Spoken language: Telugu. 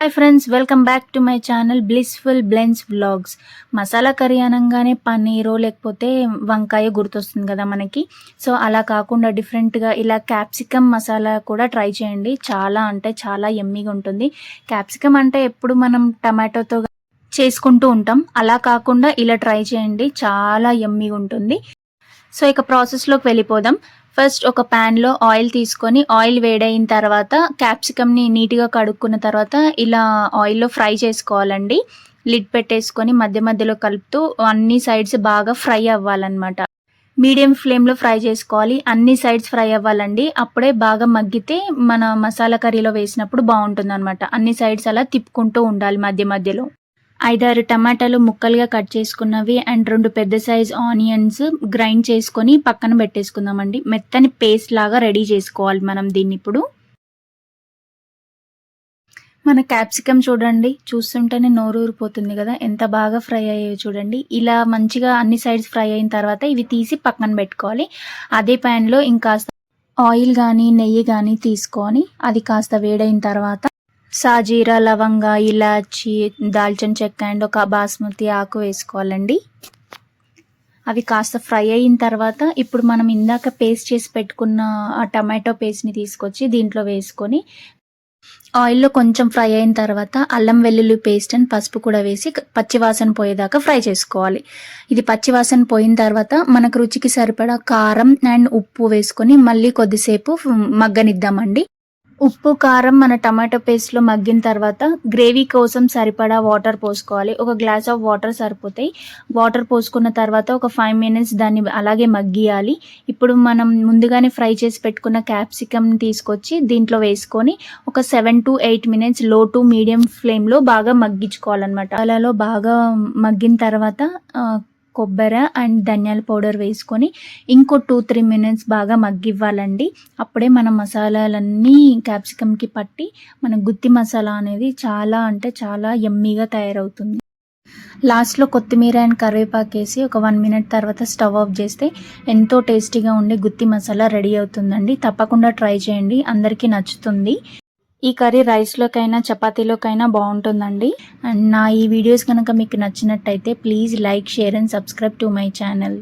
Hi friends welcome back to my channel blissful blends vlogs masala curry అనగానే పన్నీరు లేకపోతే వంకాయ గుర్తొస్తుంది కదా మనకి సో అలా కాకుండా డిఫరెంట్గా ఇలా క్యాప్సికమ్ మసాలా కూడా ట్రై చేయండి చాలా అంటే చాలా ఎమ్మీగా ఉంటుంది క్యాప్సికమ్ అంటే ఎప్పుడు మనం టమాటోతో చేసుకుంటూ ఉంటాం అలా కాకుండా ఇలా ట్రై చేయండి చాలా ఎమ్మీగా ఉంటుంది సో ఇక ప్రాసెస్లోకి వెళ్ళిపోదాం. ఫస్ట్ ఒక ప్యాన్లో ఆయిల్ తీసుకొని ఆయిల్ వేడైన తర్వాత క్యాప్సికమ్ని నీట్గా కడుక్కున్న తర్వాత ఇలా ఆయిల్లో ఫ్రై చేసుకోవాలండి. లిడ్ పెట్టేసుకొని మధ్య మధ్యలో కలుపుతూ అన్ని సైడ్స్ బాగా ఫ్రై అవ్వాలన్నమాట. మీడియం ఫ్లేమ్లో ఫ్రై చేసుకోవాలి. అన్ని సైడ్స్ ఫ్రై అవ్వాలండి. అప్పుడే బాగా మగ్గితే మన మసాలా కర్రీలో వేసినప్పుడు బాగుంటుంది అనమాట అన్ని సైడ్స్ అలా తిప్పుకుంటూ ఉండాలి మధ్య మధ్యలో. ఐదారు టమాటాలు ముక్కలుగా కట్ చేసుకున్నవి అండ్ రెండు పెద్ద సైజ్ ఆనియన్స్ గ్రైండ్ చేసుకొని పక్కన పెట్టేసుకుందామండి. మెత్తని పేస్ట్ లాగా రెడీ చేసుకోవాలి మనం దీన్ని ఇప్పుడు. మన క్యాప్సికమ్ చూడండి చూస్తుంటేనే నోరు ఊరిపోతుంది కదా. ఎంత బాగా ఫ్రై అయ్యాయో చూడండి. ఇలా మంచిగా అన్ని సైడ్స్ ఫ్రై అయిన తర్వాత ఇవి తీసి పక్కన పెట్టుకోవాలి. అదే ప్యాన్లో ఇంకా ఆయిల్ కానీ నెయ్యి కానీ తీసుకొని అది కాస్త వేడైన తర్వాత సాజీరా లవంగ ఇలాచి దాల్చిన చెక్క అండ్ ఒక బాస్మతి ఆకు వేసుకోవాలండి. అవి కాస్త ఫ్రై అయిన తర్వాత ఇప్పుడు మనం ఇందాక పేస్ట్ చేసి పెట్టుకున్న ఆ టమాటో పేస్ట్ని తీసుకొచ్చి దీంట్లో వేసుకొని ఆయిల్లో కొంచెం ఫ్రై అయిన తర్వాత అల్లం వెల్లుల్లి పేస్ట్ అండ్ పసుపు కూడా వేసి పచ్చివాసన పోయేదాకా ఫ్రై చేసుకోవాలి. ఇది పచ్చివాసన పోయిన తర్వాత మనకు రుచికి సరిపడా కారం అండ్ ఉప్పు వేసుకొని మళ్ళీ కొద్దిసేపు మగ్గనిద్దామండి. ఉప్పు కారం మన టమాటో పేస్ట్లో మగ్గిన తర్వాత గ్రేవీ కోసం సరిపడా వాటర్ పోసుకోవాలి. ఒక గ్లాస్ ఆఫ్ వాటర్ సరిపోతాయి వాటర్ పోసుకున్న తర్వాత ఒక ఫైవ్ మినిట్స్ దాన్ని అలాగే మగ్గియాలి. ఇప్పుడు మనం ముందుగానే ఫ్రై చేసి పెట్టుకున్న క్యాప్సికమ్ తీసుకొచ్చి దీంట్లో వేసుకొని ఒక సెవెన్ టు ఎయిట్ మినిట్స్లో టు మీడియం ఫ్లేమ్లో బాగా మగ్గించుకోవాలన్నమాట. అలాలో బాగా మగ్గిన తర్వాత కొబ్బరి అండ్ ధనియాల పౌడర్ వేసుకొని ఇంకో టూ త్రీ మినిట్స్ బాగా మగ్గివ్వాలండి. అప్పుడే మన మసాలాలన్నీ క్యాప్సికమ్కి పట్టి మన గుత్తి మసాలా అనేది చాలా అంటే చాలా ఎమ్మీగా తయారవుతుంది. లాస్ట్లో కొత్తిమీర అండ్ కరివేపాకు వేసి ఒక వన్ మినిట్ తర్వాత స్టవ్ ఆఫ్ చేస్తే ఎంతో టేస్టీగా ఉండే గుత్తి మసాలా రెడీ అవుతుందండి. తప్పకుండా ట్రై చేయండి. అందరికీ నచ్చుతుంది. ఈ కర్రీ రైస్లోకైనా చపాతీలోకైనా బాగుంటుందండి. అండ్ నా ఈ వీడియోస్ కనుక మీకు నచ్చినట్టయితే please like share and subscribe to my channel.